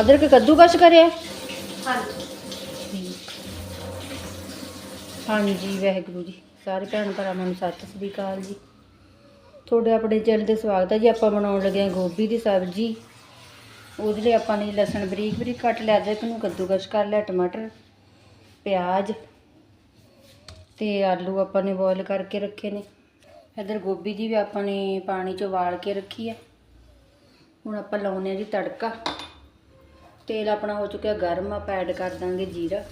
ਅਦਰਕ ਕੱਦੂਕਸ ਕਰਿਆ? ਹਾਂਜੀ। ਹਾਂਜੀ ਵਾਹਿਗੁਰੂ ਜੀ। ਸਾਰੇ ਭੈਣ ਭਰਾਵਾਂ ਨੂੰ ਸਤਿ ਸ੍ਰੀ ਅਕਾਲ ਜੀ। ਤੁਹਾਡੇ ਆਪਣੇ ਚੈਨਲ ਤੇ ਸਵਾਗਤ ਹੈ ਜੀ। ਆਪਾਂ ਬਣਾਉਣ ਲੱਗੇ ਹਾਂ ਗੋਭੀ ਦੀ ਸਬਜ਼ੀ। ਉਹਦੇ ਲਈ ਆਪਾਂ ਨੇ ਲਸਣ ਬਰੀਕ ਬਰੀਕ ਕੱਟ ਲਿਆ ਅਦਰਕ ਨੂੰ ਕੱਦੂਕਸ ਕਰ ਲਿਆ ਟਮਾਟਰ ਪਿਆਜ਼ ਤੇ ਆਲੂ ਆਪਾਂ ਨੇ ਬੋਇਲ ਕਰਕੇ ਰੱਖੇ ਨੇ। ਇਧਰ ਗੋਭੀ ਦੀ ਵੀ ਆਪਾਂ ਨੇ ਪਾਣੀ 'ਚ ਉਬਾਲ ਕੇ ਰੱਖੀ ਹੈ ਹੁਣ ਆਪਾਂ ਲਾਉਨੇ ਆ ਜੀ ਤੜਕਾ। ਤੇਲ ਆਪਣਾ ਹੋ ਚੁੱਕਿਆ ਗਰਮ, ਆਪਾਂ ਐਡ ਕਰ ਦਾਂਗੇ ਜੀਰਾ।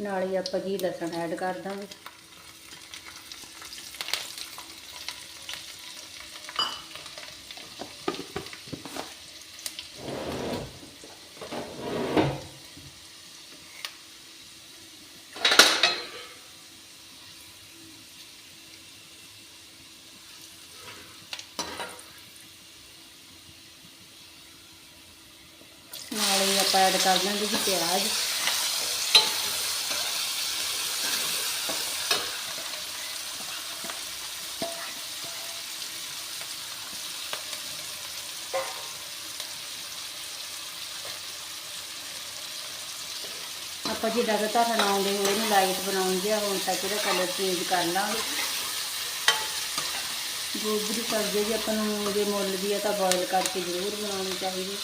ਨਾਲ ਹੀ ਆਪਾਂ ਜੀ ਲਸਣ ਐਡ ਕਰ ਦਾਂਗੇ ਨਾਲ ਹੀ ਆਪਾਂ ਐਡ ਕਰ ਦਾਂਗੇ ਜੀ ਪਿਆਜ਼। ਆਪਾਂ ਜੀ ਲਗਾਤਾਰ ਹਲਾਉਂਦੇ ਹੋਏ ਇਹਨੂੰ ਲਾਈਟ ਬਣਾਉਂਦੇ ਆ ਹੁਣ ਤੱਕ ਇਹਦਾ ਕਲਰ ਚੇਂਜ ਕਰ ਲਾਂਗੇ। ਗੋਭੀ ਦੀ ਸਬਜ਼ੀ ਜੀ ਆਪਾਂ ਨੂੰ ਜੇ ਮੁੱਲ ਦੀ ਆ ਤਾਂ ਬੋਇਲ ਕਰਕੇ ਜ਼ਰੂਰ ਬਣਾਉਣੀ ਚਾਹੀਦੀ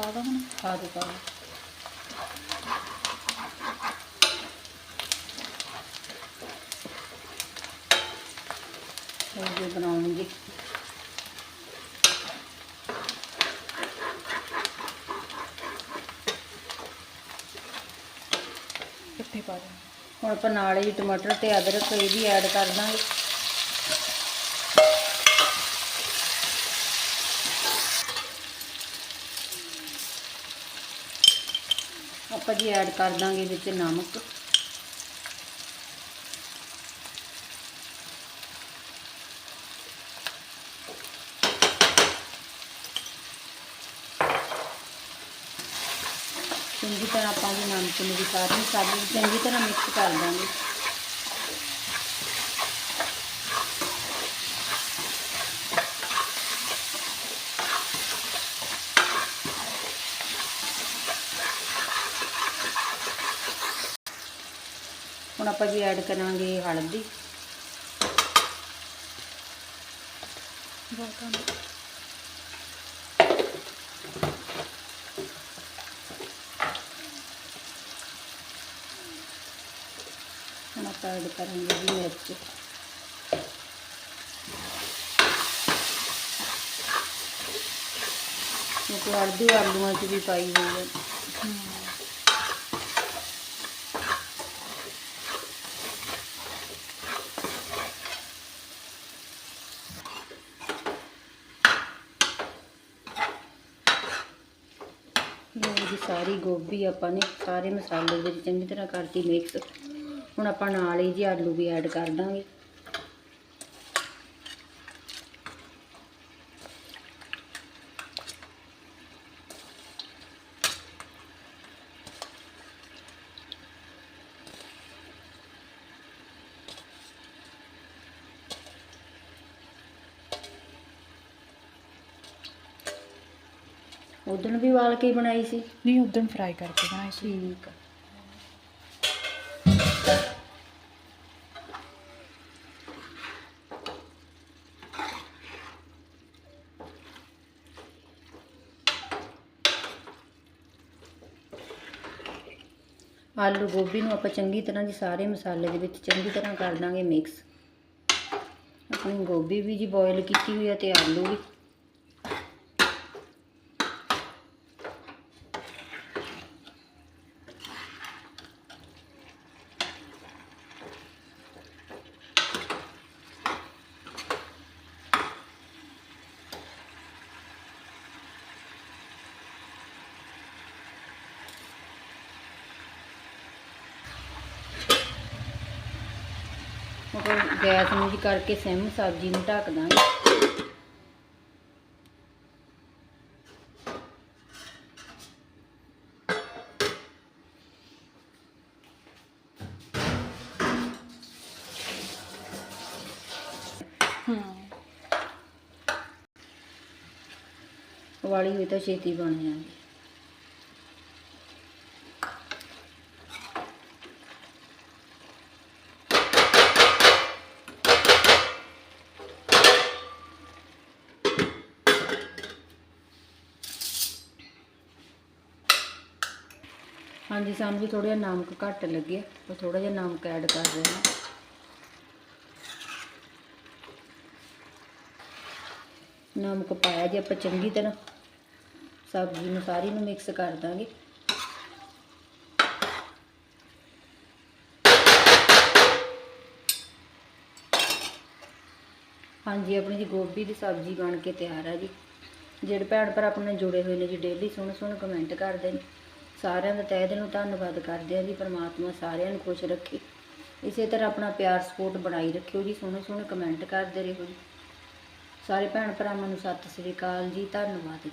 ਹਾਂਜੀ ਪਾ ਦੋ ਹੁਣ ਪਾ ਕਿੱਥੇ ਪਾ ਦੇ। ਹੁਣ ਆਪਾਂ ਨਾਲ ਹੀ ਟਮਾਟਰ ਤੇ ਅਦਰਕ ਇਹ ਵੀ ਐਡ ਕਰ ਦਾਂਗੇ। ਆਪਾਂ ਜੀ ਐਡ ਕਰ ਦਾਂਗੇ ਵਿੱਚ ਨਮਕ। ਚੰਗੀ ਤਰ੍ਹਾਂ ਆਪਾਂ ਜੀ ਨਮਕ ਨੂੰ ਵੀ ਸਾਰੇ ਮਸਾਲੇ ਚੰਗੀ ਤਰ੍ਹਾਂ ਮਿਕਸ ਕਰ ਦਾਂਗੇ। ਹੁਣ ਆਪਾਂ ਜੀ ਐਡ ਕਰਾਂਗੇ ਹਲਦੀ। ਹੁਣ ਆਪਾਂ ਐਡ ਕਰਾਂਗੇ ਜੀ ਮਿਰਚ। ਕਿਉਂਕਿ ਹਲਦੀ ਆਲੂਆਂ 'ਚ ਵੀ ਪਾਈ ਹੋਈ ਹੈ। ਜੀ ਸਾਰੀ ਗੋਭੀ ਆਪਾਂ ਨੇ ਸਾਰੇ ਮਸਾਲੇ ਵਿੱਚ ਚੰਗੀ ਤਰ੍ਹਾਂ ਕਰਤੀ ਮਿਕਸ ਹੁਣ ਆਪਾਂ ਨਾਲ ਹੀ ਜੀ ਆਲੂ ਵੀ ਐਡ ਕਰ ਦਾਂਗੇ। ਉਦੋਂ ਵੀ ਵਾਲ ਕੇ ਹੀ ਬਣਾਈ ਸੀ? ਨਹੀਂ ਉਦੋਂ ਫਰਾਈ ਕਰਕੇ ਬਣਾਈ ਸੀ। ਠੀਕ ਆ। ਆਲੂ ਗੋਭੀ ਨੂੰ ਆਪਾਂ ਚੰਗੀ ਤਰ੍ਹਾਂ ਜੀ ਸਾਰੇ ਮਸਾਲੇ ਦੇ ਵਿੱਚ ਚੰਗੀ ਤਰ੍ਹਾਂ ਕਰ ਦਾਂਗੇ ਮਿਕਸ ਆਪਣੀ ਗੋਭੀ ਵੀ ਜੀ ਬੋਇਲ ਕੀਤੀ ਹੋਈ ਹੈ ਤੇ ਆਲੂ ਵੀ। ਮਤਲਬ ਗੈਸ ਨੂੰ ਜੀ ਕਰਕੇ ਸਿਮ ਸਬਜ਼ੀ ਨੂੰ ਢੱਕ ਦਾਂਗੇ। ਉਬਾਲੀ ਹੋਈ ਤਾਂ ਛੇਤੀ ਬਣ ਜਾਂਦੀ। ਹਾਂਜੀ, ਸਾਨੂੰ ਵੀ ਥੋੜਾ ਜਿਹਾ ਨਮਕ ਘੱਟ ਲੱਗਿਆ ਉਹ ਥੋੜਾ ਜਿਹਾ ਨਮਕ ਐਡ ਕਰ ਹਾਂ। ਨਮਕ ਪਾਇਆ ਜੀ ਆਪਾਂ ਚੰਗੀ ਤਰ੍ਹਾਂ, ਸਬਜ਼ੀ ਨੂੰ ਸਾਰੀ ਨੂੰ ਮਿਕਸ ਕਰ ਦਾਂਗੇ। ਹਾਂਜੀ, ਆਪਣੀ ਜੀ ਗੋਭੀ ਦੀ ਸਬਜ਼ੀ ਬਣ ਕੇ ਤਿਆਰ ਹੈ ਜੀ। ਜਿਹੜੇ ਭੈਣ ਭਰਾ ਆਪਣੇ ਜੁੜੇ ਹੋਏ ਨੇ ਜੀ ਡੇਲੀ ਸੋਹਣੇ ਸੋਹਣੇ ਕਮੈਂਟ ਕਰਦੇ ਨੇ। ਸਾਰਿਆਂ ਦਾ ਤਹਿ ਦਿਲੋਂ ਧੰਨਵਾਦ ਕਰਦੇ ਆ ਜੀ, ਪਰਮਾਤਮਾ ਸਾਰਿਆਂ ਨੂੰ ਖੁਸ਼ ਰੱਖੇ। ਇਸੇ ਤਰ੍ਹਾਂ ਆਪਣਾ ਪਿਆਰ ਸਪੋਰਟ ਬਣਾਈ ਰੱਖਿਓ ਜੀ, ਸੋਹਣੇ ਸੋਹਣੇ ਕਮੈਂਟ ਕਰਦੇ ਰਹੋ ਜੀ। ਸਾਰੇ ਭੈਣ ਭਰਾਵਾਂ ਨੂੰ ਸਤਿ ਸ੍ਰੀ ਅਕਾਲ ਜੀ, ਧੰਨਵਾਦ ਜੀ।